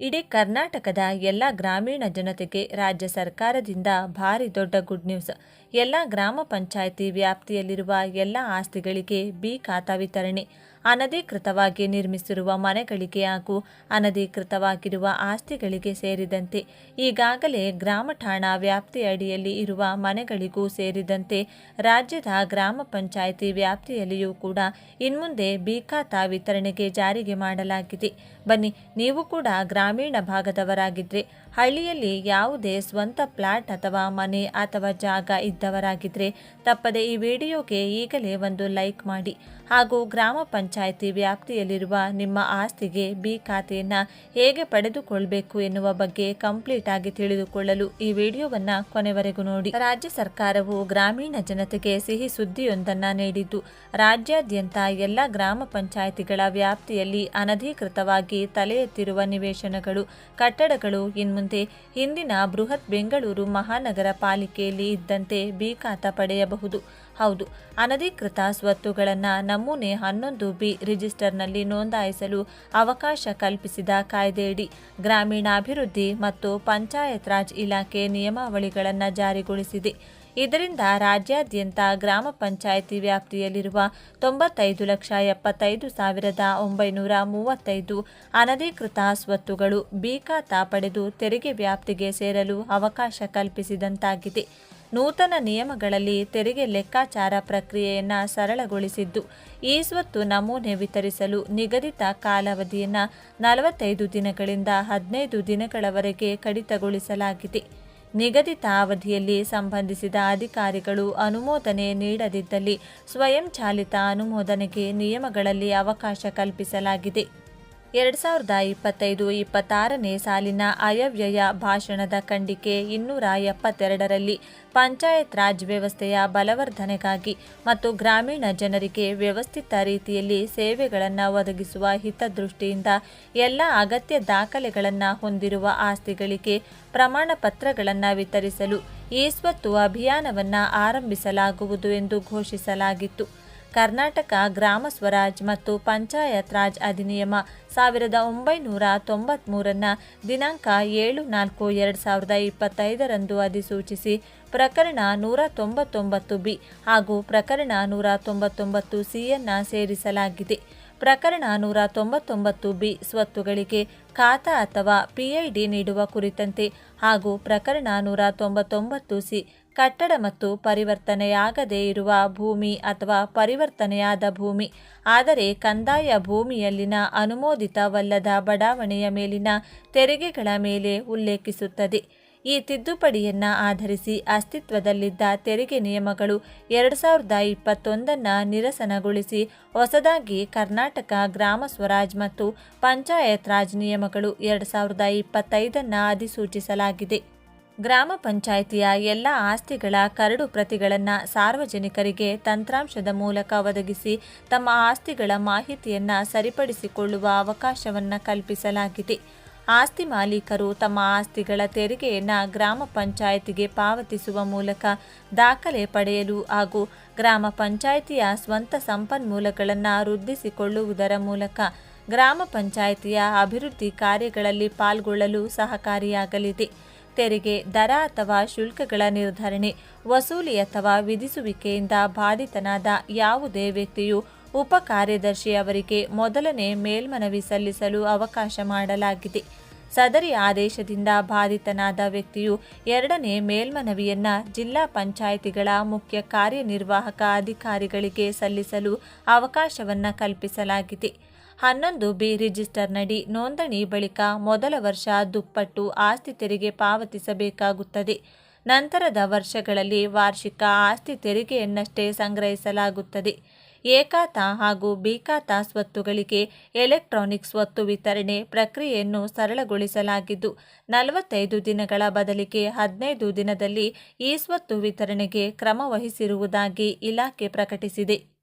ಇಡೀ ಕರ್ನಾಟಕದ ಎಲ್ಲ ಗ್ರಾಮೀಣ ಜನತೆಗೆ ರಾಜ್ಯ ಸರ್ಕಾರದಿಂದ ಭಾರಿ ದೊಡ್ಡ ಗುಡ್ ನ್ಯೂಸ್ ಎಲ್ಲ ಗ್ರಾಮ ಪಂಚಾಯಿತಿ ವ್ಯಾಪ್ತಿಯಲ್ಲಿರುವ ಎಲ್ಲ ಆಸ್ತಿಗಳಿಗೆ ಬಿ ಖಾತಾ ವಿತರಣೆ. ಅನಧಿಕೃತವಾಗಿ ನಿರ್ಮಿಸಿರುವ ಮನೆಗಳಿಗೆ ಹಾಗೂ ಅನಧಿಕೃತವಾಗಿರುವ ಆಸ್ತಿಗಳಿಗೆ ಸೇರಿದಂತೆ ಈಗಾಗಲೇ ಗ್ರಾಮ ಠಾಣಾ ವ್ಯಾಪ್ತಿಯಡಿಯಲ್ಲಿ ಇರುವ ಮನೆಗಳಿಗೂ ಸೇರಿದಂತೆ ರಾಜ್ಯದ ಗ್ರಾಮ ಪಂಚಾಯಿತಿ ವ್ಯಾಪ್ತಿಯಲ್ಲಿಯೂ ಕೂಡ ಇನ್ಮುಂದೆ ಬಿ ಖಾತಾ ವಿತರಣೆಗೆ ಜಾರಿಗೆ ಮಾಡಲಾಗಿದೆ. ಬನ್ನಿ, ನೀವು ಕೂಡ ಗ್ರಾಮೀಣ ಭಾಗದವರಾಗಿದ್ದರೆ ಹಳ್ಳಿಯಲ್ಲಿ ಯಾವುದೇ ಸ್ವಂತ ಪ್ಲಾಟ್ ಅಥವಾ ಮನೆ ಅಥವಾ ಜಾಗ ಇದ್ದವರಾಗಿದ್ದರೆ ತಪ್ಪದೆ ಈ ವಿಡಿಯೋಗೆ ಈಗಲೇ ಒಂದು ಲೈಕ್ ಮಾಡಿ ಹಾಗೂ ಗ್ರಾಮ ಪಂಚಾಯಿತಿ ವ್ಯಾಪ್ತಿಯಲ್ಲಿರುವ ನಿಮ್ಮ ಆಸ್ತಿಗೆ ಬಿ ಖಾತೆಯನ್ನು ಹೇಗೆ ಪಡೆದುಕೊಳ್ಬೇಕು ಎನ್ನುವ ಬಗ್ಗೆ ಕಂಪ್ಲೀಟ್ ಆಗಿ ತಿಳಿದುಕೊಳ್ಳಲು ಈ ವಿಡಿಯೋವನ್ನು ಕೊನೆವರೆಗೂ ನೋಡಿ. ರಾಜ್ಯ ಸರ್ಕಾರವು ಗ್ರಾಮೀಣ ಜನತೆಗೆ ಸಿಹಿ ಸುದ್ದಿಯೊಂದನ್ನು ನೀಡಿದ್ದು, ರಾಜ್ಯಾದ್ಯಂತ ಎಲ್ಲ ಗ್ರಾಮ ಪಂಚಾಯಿತಿಗಳ ವ್ಯಾಪ್ತಿಯಲ್ಲಿ ಅನಧಿಕೃತವಾಗಿ ತಲೆ ಎತ್ತಿರುವ ನಿವೇಶನಗಳು, ಕಟ್ಟಡಗಳು ಇನ್ಮುಂದೆ ಹಿಂದಿನ ಬೃಹತ್ ಬೆಂಗಳೂರು ಮಹಾನಗರ ಪಾಲಿಕೆಯಲ್ಲಿ ಇದ್ದಂತೆ ಬಿ ಖಾತಾ ಪಡೆಯಬಹುದು. ಹೌದು, ಅನಧಿಕೃತ ಸ್ವತ್ತುಗಳನ್ನು ನಮೂನೆ ಹನ್ನೊಂದು ಬಿ ರಿಜಿಸ್ಟರ್ನಲ್ಲಿ ನೋಂದಾಯಿಸಲು ಅವಕಾಶ ಕಲ್ಪಿಸಿದ ಕಾಯ್ದೆಯಡಿ ಗ್ರಾಮೀಣಾಭಿವೃದ್ಧಿ ಮತ್ತು ಪಂಚಾಯತ್ ರಾಜ್ ಇಲಾಖೆ ನಿಯಮಾವಳಿಗಳನ್ನು ಜಾರಿಗೊಳಿಸಿದೆ. ಇದರಿಂದ ರಾಜ್ಯಾದ್ಯಂತ ಗ್ರಾಮ ಪಂಚಾಯಿತಿ ವ್ಯಾಪ್ತಿಯಲ್ಲಿರುವ ತೊಂಬತ್ತೈದು ಲಕ್ಷ ಎಪ್ಪತ್ತೈದು ಸಾವಿರದ ಒಂಬೈನೂರ ಮೂವತ್ತೈದು ಅನಧಿಕೃತ ಸ್ವತ್ತುಗಳು ಬಿ ಪಡೆದು ತೆರಿಗೆ ವ್ಯಾಪ್ತಿಗೆ ಸೇರಲು ಅವಕಾಶ ಕಲ್ಪಿಸಿದಂತಾಗಿದೆ. ನೂತನ ನಿಯಮಗಳಲ್ಲಿ ತೆರಿಗೆ ಲೆಕ್ಕಾಚಾರ ಪ್ರಕ್ರಿಯೆಯನ್ನು ಸರಳಗೊಳಿಸಿದ್ದು, ಈ ಸ್ವತ್ತು ನಮೂನೆ ವಿತರಿಸಲು ನಿಗದಿತ ಕಾಲಾವಧಿಯನ್ನು ನಲವತ್ತೈದು ದಿನಗಳಿಂದ ಹದಿನೈದು ದಿನಗಳವರೆಗೆ ಕಡಿತಗೊಳಿಸಲಾಗಿದೆ. ನಿಗದಿತ ಅವಧಿಯಲ್ಲಿ ಸಂಬಂಧಿಸಿದ ಅಧಿಕಾರಿಗಳು ಅನುಮೋದನೆ ನೀಡದಿದ್ದಲ್ಲಿ ಸ್ವಯಂಚಾಲಿತ ಅನುಮೋದನೆಗೆ ನಿಯಮಗಳಲ್ಲಿ ಅವಕಾಶ ಕಲ್ಪಿಸಲಾಗಿದೆ. ಎರಡು ಸಾವಿರದ ಇಪ್ಪತ್ತೈದು ಇಪ್ಪತ್ತಾರನೇ ಸಾಲಿನ ಅಯವ್ಯಯ ಭಾಷಣದ ಖಂಡಿಕೆ ಇನ್ನೂರ ಎಪ್ಪತ್ತೆರಡರಲ್ಲಿ ಪಂಚಾಯತ್ ರಾಜ್ ವ್ಯವಸ್ಥೆಯ ಬಲವರ್ಧನೆಗಾಗಿ ಮತ್ತು ಗ್ರಾಮೀಣ ಜನರಿಗೆ ವ್ಯವಸ್ಥಿತ ರೀತಿಯಲ್ಲಿ ಸೇವೆಗಳನ್ನು ಒದಗಿಸುವ ಹಿತದೃಷ್ಟಿಯಿಂದ ಎಲ್ಲ ಅಗತ್ಯ ದಾಖಲೆಗಳನ್ನು ಹೊಂದಿರುವ ಆಸ್ತಿಗಳಿಗೆ ಪ್ರಮಾಣ ಪತ್ರಗಳನ್ನು ವಿತರಿಸಲು ಈ ಸ್ವತ್ತು ಅಭಿಯಾನವನ್ನು ಆರಂಭಿಸಲಾಗುವುದು ಎಂದು ಘೋಷಿಸಲಾಗಿತ್ತು. ಕರ್ನಾಟಕ ಗ್ರಾಮ ಸ್ವರಾಜ್ ಮತ್ತು ಪಂಚಾಯತ್ ರಾಜ್ ಅಧಿನಿಯಮ ಸಾವಿರದ ಒಂಬೈನೂರ ತೊಂಬತ್ಮೂರನ್ನು ದಿನಾಂಕ ಏಳು ನಾಲ್ಕು ಎರಡು ಸಾವಿರದ ಇಪ್ಪತ್ತೈದರಂದು ಅಧಿಸೂಚಿಸಿ ಪ್ರಕರಣ ನೂರ ತೊಂಬತ್ತೊಂಬತ್ತು ಬಿ ಹಾಗೂ ಪ್ರಕರಣ ನೂರ ತೊಂಬತ್ತೊಂಬತ್ತು ಸಿಯನ್ನು ಸೇರಿಸಲಾಗಿದೆ. ಪ್ರಕರಣ ನೂರ ತೊಂಬತ್ತೊಂಬತ್ತು ಬಿ ಸ್ವತ್ತುಗಳಿಗೆ ಖಾತಾ ಅಥವಾ ಪಿಐಡಿ ನೀಡುವ ಕುರಿತಂತೆ ಹಾಗೂ ಪ್ರಕರಣ ನೂರ ತೊಂಬತ್ತೊಂಬತ್ತು ಸಿ ಕಟ್ಟಡ ಮತ್ತು ಪರಿವರ್ತನೆಯಾಗದೇ ಇರುವ ಭೂಮಿ ಅಥವಾ ಪರಿವರ್ತನೆಯಾದ ಭೂಮಿ. ಆದರೆ ಕಂದಾಯ ಭೂಮಿಯಲ್ಲಿನ ಅನುಮೋದಿತವಲ್ಲದ ಬಡಾವಣೆಯ ಮೇಲಿನ ತೆರಿಗೆಗಳ ಮೇಲೆ ಉಲ್ಲೇಖಿಸುತ್ತದೆ. ಈ ತಿದ್ದುಪಡಿಯನ್ನು ಆಧರಿಸಿ ಅಸ್ತಿತ್ವದಲ್ಲಿದ್ದ ತೆರಿಗೆ ನಿಯಮಗಳು ಎರಡು ಸಾವಿರದ ಇಪ್ಪತ್ತೊಂದನ್ನು ನಿರಸನಗೊಳಿಸಿ ಹೊಸದಾಗಿ ಕರ್ನಾಟಕ ಗ್ರಾಮ ಸ್ವರಾಜ್ ಮತ್ತು ಪಂಚಾಯತ್ ರಾಜ್ ನಿಯಮಗಳು ಎರಡು ಸಾವಿರದ ಇಪ್ಪತ್ತೈದನ್ನು ಅಧಿಸೂಚಿಸಲಾಗಿದೆ. ಗ್ರಾಮ ಪಂಚಾಯಿತಿಯ ಎಲ್ಲ ಆಸ್ತಿಗಳ ಕರಡು ಪ್ರತಿಗಳನ್ನು ಸಾರ್ವಜನಿಕರಿಗೆ ತಂತ್ರಾಂಶದ ಮೂಲಕ ಒದಗಿಸಿ ತಮ್ಮ ಆಸ್ತಿಗಳ ಮಾಹಿತಿಯನ್ನು ಸರಿಪಡಿಸಿಕೊಳ್ಳುವ ಅವಕಾಶವನ್ನು ಕಲ್ಪಿಸಲಾಗಿದೆ. ಆಸ್ತಿ ಮಾಲೀಕರು ತಮ್ಮ ಆಸ್ತಿಗಳ ತೆರಿಗೆಯನ್ನು ಗ್ರಾಮ ಪಂಚಾಯಿತಿಗೆ ಪಾವತಿಸುವ ಮೂಲಕ ದಾಖಲೆ ಪಡೆಯಲು ಹಾಗೂ ಗ್ರಾಮ ಪಂಚಾಯಿತಿಯ ಸ್ವಂತ ಸಂಪನ್ಮೂಲಗಳನ್ನು ವೃದ್ಧಿಸಿಕೊಳ್ಳುವುದರ ಮೂಲಕ ಗ್ರಾಮ ಪಂಚಾಯಿತಿಯ ಅಭಿವೃದ್ಧಿ ಕಾರ್ಯಗಳಲ್ಲಿ ಪಾಲ್ಗೊಳ್ಳಲು ಸಹಕಾರಿಯಾಗಲಿದೆ. ತೆರಿಗೆ, ದರ ಅಥವಾ ಶುಲ್ಕಗಳ ನಿರ್ಧರಣೆ, ವಸೂಲಿ ಅಥವಾ ವಿಧಿಸುವಿಕೆಯಿಂದ ಬಾಧಿತನಾದ ಯಾವುದೇ ವ್ಯಕ್ತಿಯು ಉಪ ಕಾರ್ಯದರ್ಶಿ ಅವರಿಗೆ ಮೊದಲನೇ ಮೇಲ್ಮನವಿ ಸಲ್ಲಿಸಲು ಅವಕಾಶ ಮಾಡಲಾಗಿದೆ. ಸದರಿ ಆದೇಶದಿಂದ ಬಾಧಿತನಾದ ವ್ಯಕ್ತಿಯು ಎರಡನೇ ಮೇಲ್ಮನವಿಯನ್ನ ಜಿಲ್ಲಾ ಪಂಚಾಯಿತಿಗಳ ಮುಖ್ಯ ಕಾರ್ಯನಿರ್ವಾಹಕ ಅಧಿಕಾರಿಗಳಿಗೆ ಸಲ್ಲಿಸಲು ಅವಕಾಶವನ್ನು ಕಲ್ಪಿಸಲಾಗಿದೆ. ಹನ್ನೊಂದು ಬಿ ರಿಜಿಸ್ಟರ್ನಡಿ ನೋಂದಣಿ ಬಳಿಕ ಮೊದಲ ವರ್ಷ ದುಪ್ಪಟ್ಟು ಆಸ್ತಿ ತೆರಿಗೆ ಪಾವತಿಸಬೇಕಾಗುತ್ತದೆ. ನಂತರದ ವರ್ಷಗಳಲ್ಲಿ ವಾರ್ಷಿಕ ಆಸ್ತಿ ತೆರಿಗೆಯನ್ನಷ್ಟೇ ಸಂಗ್ರಹಿಸಲಾಗುತ್ತದೆ. ಏಕಾತಾ ಹಾಗೂ ಬೀಕಾತಾ ಸ್ವತ್ತುಗಳಿಗೆ ಎಲೆಕ್ಟ್ರಾನಿಕ್ ಸ್ವತ್ತು ವಿತರಣೆ ಪ್ರಕ್ರಿಯೆಯನ್ನು ಸರಳಗೊಳಿಸಲಾಗಿದ್ದು, ನಲವತ್ತೈದು ದಿನಗಳ ಬದಲಿಗೆ ಹದಿನೈದು ದಿನದಲ್ಲಿ ಈ ಸ್ವತ್ತು ವಿತರಣೆಗೆ ಕ್ರಮ ವಹಿಸಿರುವುದಾಗಿ ಇಲಾಖೆ ಪ್ರಕಟಿಸಿದೆ.